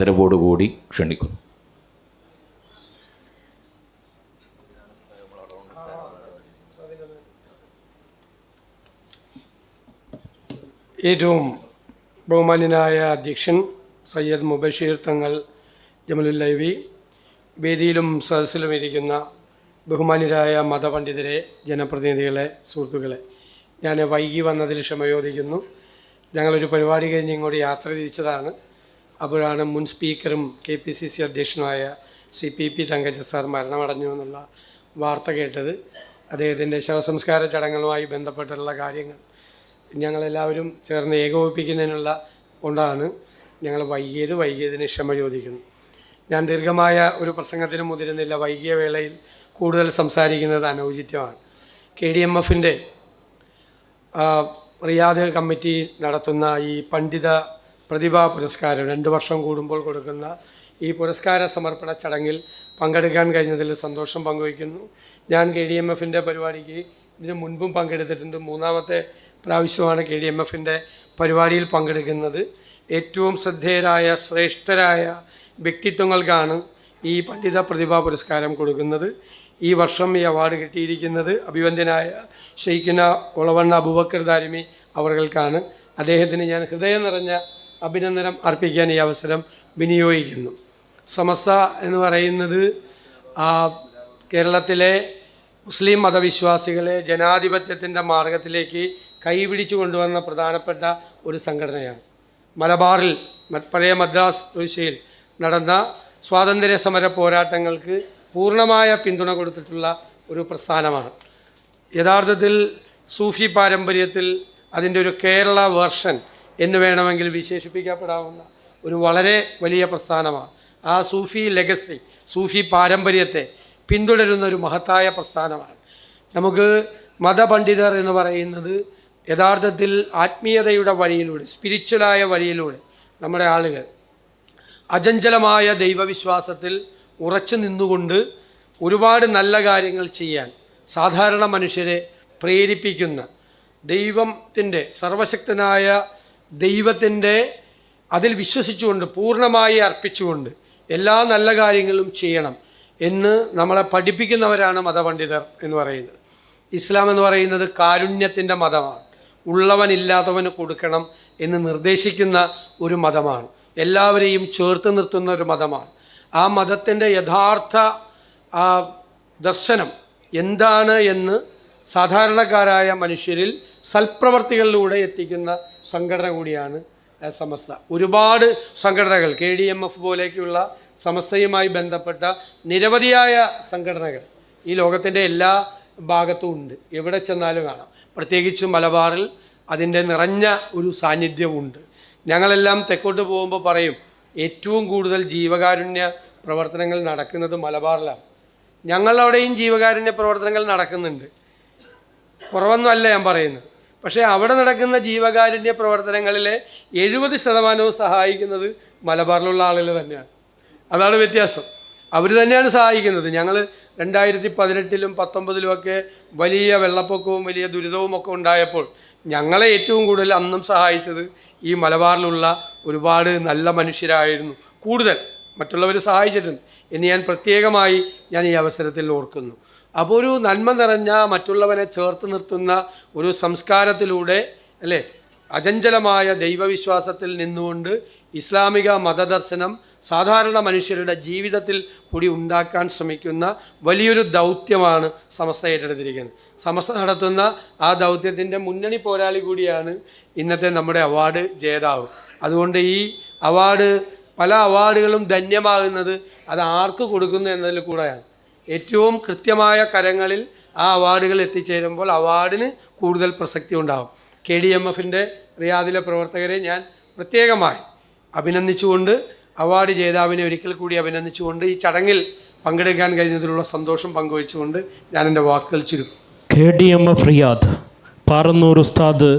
ആദരവോടുകൂടി ക്ഷണിക്കുന്നു. ഏറ്റവും ബഹുമാന്യനായ അധ്യക്ഷൻ സയ്യദ് മുബഷീർ തങ്ങൾ ജമലുല്ലൈവി വേദിയിലും സദസ്സിലും ഇരിക്കുന്ന ബഹുമാന്യരായ മതപണ്ഡിതരെ ജനപ്രതിനിധികളെ സുഹൃത്തുക്കളെ ഞാൻ വൈകി വന്നതിൽ ക്ഷമയോദിക്കുന്നു. ഞങ്ങളൊരു പരിപാടി കഴിഞ്ഞ് ഇങ്ങോട്ട് യാത്ര തിരിച്ചതാണ്. അപ്പോഴാണ് മുൻ സ്പീക്കറും കെ പി സി സി അധ്യക്ഷനുമായ C P P Thankachan sir മരണമടഞ്ഞു എന്നുള്ള വാർത്ത കേട്ടത്. അദ്ദേഹത്തിന്റെ ശവസംസ്കാര ചടങ്ങുകളുമായി ബന്ധപ്പെട്ടുള്ള കാര്യങ്ങൾ ഞങ്ങളെല്ലാവരും ചേർന്ന് ഏകോപിപ്പിക്കുന്നതിനുള്ള കൊണ്ടാണ് ഞങ്ങൾ വൈകിയത് വൈകിയതിന് ക്ഷമ ചോദിക്കുന്നു. ഞാൻ ദീർഘമായ ഒരു പ്രസംഗത്തിന് മുതിരുന്നില്ല. വൈകിയ വേളയിൽ കൂടുതൽ സംസാരിക്കുന്നത് അനൗചിത്യമാണ്. കെ ഡി എം എഫിന്റെ റിയാദ് കമ്മിറ്റി നടത്തുന്ന ഈ പണ്ഡിത പ്രതിഭാ പുരസ്കാരം രണ്ട് വർഷം കൂടുമ്പോൾ കൊടുക്കുന്ന ഈ പുരസ്കാര സമർപ്പണ ചടങ്ങിൽ പങ്കെടുക്കാൻ കഴിഞ്ഞതിൽ സന്തോഷം പങ്കുവയ്ക്കുന്നു. ഞാൻ കെ ഡി എം എഫിന്റെ പരിപാടിക്ക് ഇതിനു മുൻപും പങ്കെടുത്തിട്ടുണ്ട്. മൂന്നാമത്തെ പ്രാവശ്യമാണ് കെ ഡി എം എഫിന്റെ പരിപാടിയിൽ പങ്കെടുക്കുന്നത്. ഏറ്റവും ശ്രദ്ധേയരായ ശ്രേഷ്ഠരായ വ്യക്തിത്വങ്ങൾക്കാണ് ഈ പണ്ഡിത പ്രതിഭാ പുരസ്കാരം കൊടുക്കുന്നത്. ഈ വർഷം ഈ അവാർഡ് കിട്ടിയിരിക്കുന്നത് അഭിവന്ദ്യനായ ഷെയ്ഖിന ഒളവണ്ണ അബുബക്കർ ദാരിമി അവർകൾക്കാണ് അദ്ദേഹത്തിന് ഞാൻ ഹൃദയം നിറഞ്ഞ അഭിനന്ദനം അർപ്പിക്കാൻ ഈ അവസരം വിനിയോഗിക്കുന്നു. സമസ്ത എന്ന് പറയുന്നത് കേരളത്തിലെ മുസ്ലിം മതവിശ്വാസികളെ ജനാധിപത്യത്തിന്റെ മാർഗത്തിലേക്ക് കൈപിടിച്ചു കൊണ്ടുവന്ന പ്രധാനപ്പെട്ട ഒരു സംഘടനയാണ്. മലബാറിൽ പഴയ മദ്രാസ് പ്രവിശ്യയിൽ നടന്ന സ്വാതന്ത്ര്യ സമര പോരാട്ടങ്ങൾക്ക് പൂർണമായ പിന്തുണ കൊടുത്തിട്ടുള്ള ഒരു പ്രസ്ഥാനമാണ്. യഥാർത്ഥത്തിൽ സൂഫി പാരമ്പര്യത്തിൽ അതിന്റെ ഒരു കേരള വേർഷൻ എന്ന് വേണമെങ്കിൽ വിശേഷിപ്പിക്കപ്പെടാവുന്ന ഒരു വളരെ വലിയ പ്രസ്ഥാനമാണ്. ആ സൂഫി ലെഗസി സൂഫി പാരമ്പര്യത്തെ പിന്തുടരുന്ന ഒരു മഹത്തായ പ്രസ്ഥാനമാണ്. നമുക്ക് മതപണ്ഡിതർ എന്ന് പറയുന്നത് യഥാർത്ഥത്തിൽ ആത്മീയതയുടെ വഴിയിലൂടെ സ്പിരിച്വലായ വഴിയിലൂടെ നമ്മുടെ ആളുകൾ അചഞ്ചലമായ ദൈവവിശ്വാസത്തിൽ ഉറച്ചു നിന്നുകൊണ്ട് ഒരുപാട് നല്ല കാര്യങ്ങൾ ചെയ്യാൻ സാധാരണ മനുഷ്യരെ പ്രേരിപ്പിക്കുന്ന ദൈവത്തിന്റെ സർവശക്തനായ ദൈവത്തിന്റെ അതിൽ വിശ്വസിച്ചുകൊണ്ട് പൂർണമായി അർപ്പിച്ചുകൊണ്ട് എല്ലാ നല്ല കാര്യങ്ങളും ചെയ്യണം എന്ന് നമ്മളെ പഠിപ്പിക്കുന്നവരാണ് മതപണ്ഡിതർ എന്ന് പറയുന്നത്. ഇസ്ലാം എന്ന് പറയുന്നത് കാരുണ്യത്തിന്റെ മതമാണ്. ഉള്ളവനില്ലാത്തവന് കൊടുക്കണം എന്ന് നിർദ്ദേശിക്കുന്ന ഒരു മതമാണ്. എല്ലാവരെയും ചേർത്ത് നിർത്തുന്ന ഒരു മതമാണ്. ആ മതത്തിന്റെ യഥാർത്ഥ ദർശനം എന്താണ് എന്ന് സാധാരണക്കാരായ മനുഷ്യരിൽ സൽപ്രവർത്തികളിലൂടെ എത്തിക്കുന്ന സംഘടന കൂടിയാണ് സമസ്ത. ഒരുപാട് സംഘടനകൾ കെ ഡി എം എഫ് പോലെയൊക്കെയുള്ള സമസ്തയുമായി ബന്ധപ്പെട്ട നിരവധിയായ സംഘടനകൾ ഈ ലോകത്തിന്റെ എല്ലാ ഭാഗത്തും ഉണ്ട്. എവിടെ ചെന്നാലും കാണാം. പ്രത്യേകിച്ച് മലബാറിൽ അതിന്റെ നിറഞ്ഞ ഒരു സാന്നിധ്യമുണ്ട്. ഞങ്ങളെല്ലാം തെക്കോട്ട് പോകുമ്പോൾ പറയും ഏറ്റവും കൂടുതൽ ജീവകാരുണ്യ പ്രവർത്തനങ്ങൾ നടക്കുന്നത് മലബാറിലാണ്. ഞങ്ങളവിടെയും ജീവകാരുണ്യ പ്രവർത്തനങ്ങൾ നടക്കുന്നുണ്ട്. കുറവൊന്നുമല്ല ഞാൻ പറയുന്നത്. പക്ഷേ അവിടെ നടക്കുന്ന ജീവകാരുണ്യ പ്രവർത്തനങ്ങളിലെ എഴുപത് ശതമാനവും സഹായിക്കുന്നത് മലബാറിലുള്ള ആളുകൾ തന്നെയാണ്. അതാണ് വ്യത്യാസം. അവർ തന്നെയാണ് സഹായിക്കുന്നത്. ഞങ്ങൾ രണ്ടായിരത്തി പതിനെട്ടിലും പത്തൊമ്പതിലും ഒക്കെ വലിയ വെള്ളപ്പൊക്കവും വലിയ ദുരിതവും ഒക്കെ ഉണ്ടായപ്പോൾ ഞങ്ങളെ ഏറ്റവും കൂടുതൽ അന്നും സഹായിച്ചത് ഈ മലബാറിലുള്ള ഒരുപാട് നല്ല മനുഷ്യരായിരുന്നു. കൂടുതൽ മറ്റുള്ളവർ സഹായിച്ചിട്ടുണ്ട്. എന്ന് ഞാൻ പ്രത്യേകമായി ഞാൻ ഈ അവസരത്തിൽ ഓർക്കുന്നു. അപ്പോൾ ഒരു നന്മ നിറഞ്ഞ മറ്റുള്ളവനെ ചേർത്ത് നിർത്തുന്ന ഒരു സംസ്കാരത്തിലൂടെ അല്ലേ? അചഞ്ചലമായ ദൈവവിശ്വാസത്തിൽ നിന്നുകൊണ്ട് ഇസ്ലാമിക മതദർശനം സാധാരണ മനുഷ്യരുടെ ജീവിതത്തിൽ കൂടി ഉണ്ടാക്കാൻ ശ്രമിക്കുന്ന വലിയൊരു ദൗത്യമാണ് സമസ്ത ഏറ്റെടുത്തിരിക്കുന്നത്. സമസ്ത നടത്തുന്ന ആ ദൗത്യത്തിന്റെ മുന്നണി പോരാളി കൂടിയാണ് ഇന്നത്തെ നമ്മുടെ അവാർഡ് ജേതാവ്. അതുകൊണ്ട് ഈ അവാർഡ് പല അവാർഡുകളും ധന്യമാകുന്നത് അത് ആർക്ക് കൊടുക്കുന്നു എന്നതിൽ കൂടെയാണ്. ഏറ്റവും കൃത്യമായ കരങ്ങളിൽ ആ അവാർഡുകൾ എത്തിച്ചേരുമ്പോൾ അവാർഡിന് കൂടുതൽ പ്രസക്തി ഉണ്ടാകും കെ ഡി എം എഫിന്റെ റിയാദിലെ പ്രവർത്തകരെ ഞാൻ പ്രത്യേകമായി അഭിനന്ദിച്ചുകൊണ്ട് അവാർഡ് ജേതാവിനെ ഒരിക്കൽ കൂടി അഭിനന്ദിച്ചുകൊണ്ട് ഈ ചടങ്ങിൽ പങ്കെടുക്കാൻ കഴിഞ്ഞതിലുള്ള സന്തോഷം പങ്കുവച്ചുകൊണ്ട് ഞാൻ എന്റെ വാക്കുകൾ ചുരുക്കും. K D M F Riyadh Parannur ഉസ്താദ്